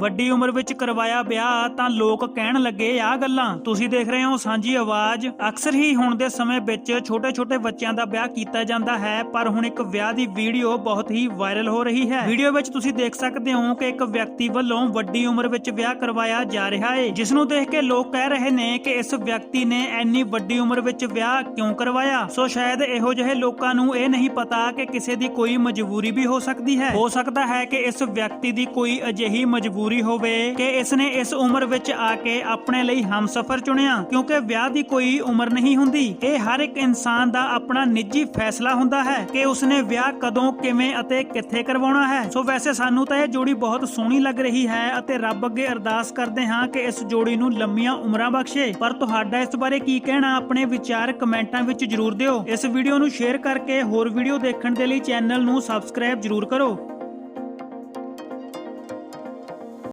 ਵੱਡੀ ਉਮਰ ਵਿੱਚ ਕਰਵਾਇਆ ਵਿਆਹ, ਤਾਂ ਲੋਕ ਕਹਿਣ ਲੱਗੇ ਆ ਗੱਲਾਂ, ਤੁਸੀਂ ਦੇਖ ਰਹੇ ਹੋ ਸਾਂਝੀ ਆਵਾਜ਼? ਅਕਸਰ ਹੀ ਹੁਣ ਦੇ ਸਮੇਂ ਵਿੱਚ ਛੋਟੇ-ਛੋਟੇ ਬੱਚਿਆਂ ਦਾ ਵਿਆਹ ਕੀਤਾ ਜਾਂਦਾ ਹੈ, ਪਰ ਹੁਣ ਇੱਕ ਵਿਆਹ ਦੀ ਵੀਡੀਓ ਬਹੁਤ ਹੀ ਵਾਇਰਲ ਹੋ ਰਹੀ ਹੈ। ਵੀਡੀਓ ਵਿੱਚ ਤੁਸੀਂ ਦੇਖ ਸਕਦੇ ਹੋ ਕਿ ਇੱਕ ਵਿਅਕਤੀ ਵੱਲੋਂ ਵੱਡੀ ਉਮਰ ਵਿੱਚ ਵਿਆਹ ਕਰਵਾਇਆ ਜਾ ਰਿਹਾ ਹੈ ਜਿਸ ਨੂੰ ਦੇਖ ਕੇ ਲੋਕ ਕਹਿ ਰਹੇ ਨੇ ਕਿ ਇਸ ਵਿਅਕਤੀ ਨੇ ਇੰਨੀ ਵੱਡੀ ਉਮਰ ਵਿੱਚ ਵਿਆਹ ਕਿਉਂ ਕਰਵਾਇਆ? ਸੋ ਸ਼ਾਇਦ ਇਹੋ ਜਿਹੇ ਲੋਕਾਂ ਨੂੰ ਇਹ ਨਹੀਂ ਪਤਾ ਕਿ ਕਿਸੇ ਦੀ ਕੋਈ ਮਜਬੂਰੀ ਵੀ ਹੋ ਸਕਦੀ ਹੈ। ਹੋ ਸਕਦਾ ਹੈ ਕਿ ਇਸ ਵਿਅਕਤੀ ਦੀ ਕੋਈ ਅਜਿਹੀ ਮਜਬੂਰੀ ਹੋਵੇ ਕਿ ਇਸ ਨੇ ਇਸ ਉਮਰ ਵਿੱਚ ਆ ਕੇ ਆਪਣੇ ਲਈ ਹਮਸਫਰ ਚੁਣਿਆ, ਕਿਉਂਕਿ ਵਿਆਹ ਦੀ ਕੋਈ ਉਮਰ ਨਹੀਂ ਹੁੰਦੀ। ਇਹ ਹਰ ਇੱਕ ਇਨਸਾਨ ਦਾ ਆਪਣਾ ਨਿੱਜੀ ਫੈਸਲਾ ਹੁੰਦਾ ਹੈ ਕਿ ਉਸਨੇ ਵਿਆਹ ਕਦੋਂ, ਕਿਵੇਂ ਅਤੇ ਕਿੱਥੇ ਕਰਵਾਉਣਾ ਹੈ। ਸੋ ਵੈਸੇ ਸਾਨੂੰ ਤਾਂ ਇਹ ਜੋੜੀ ਬਹੁਤ ਸੋਹਣੀ ਲੱਗ ਰਹੀ ਹੈ ਅਤੇ ਰੱਬ ਅੱਗੇ ਅਰਦਾਸ ਕਰਦੇ ਹਾਂ ਕਿ ਇਸ ਜੋੜੀ ਨੂੰ ਲੰਮੀਆਂ ਉਮਰਾਂ ਬਖਸ਼ੇ। ਪਰ ਤੁਹਾਡਾ ਇਸ ਬਾਰੇ ਕੀ ਕਹਿਣਾ, ਆਪਣੇ ਵਿਚਾਰ ਕਮੈਂਟਾਂ ਵਿੱਚ ਜਰੂਰ ਦਿਓ। ਇਸ ਵੀਡੀਓ ਨੂੰ ਸ਼ੇਅਰ ਕਰਕੇ ਹੋਰ ਵੀਡੀਓ ਦੇਖਣ ਦੇ ਲਈ ਚੈਨਲ ਨੂੰ ਸਬਸਕ੍ਰਾਈਬ ਜਰੂਰ ਕਰੋ।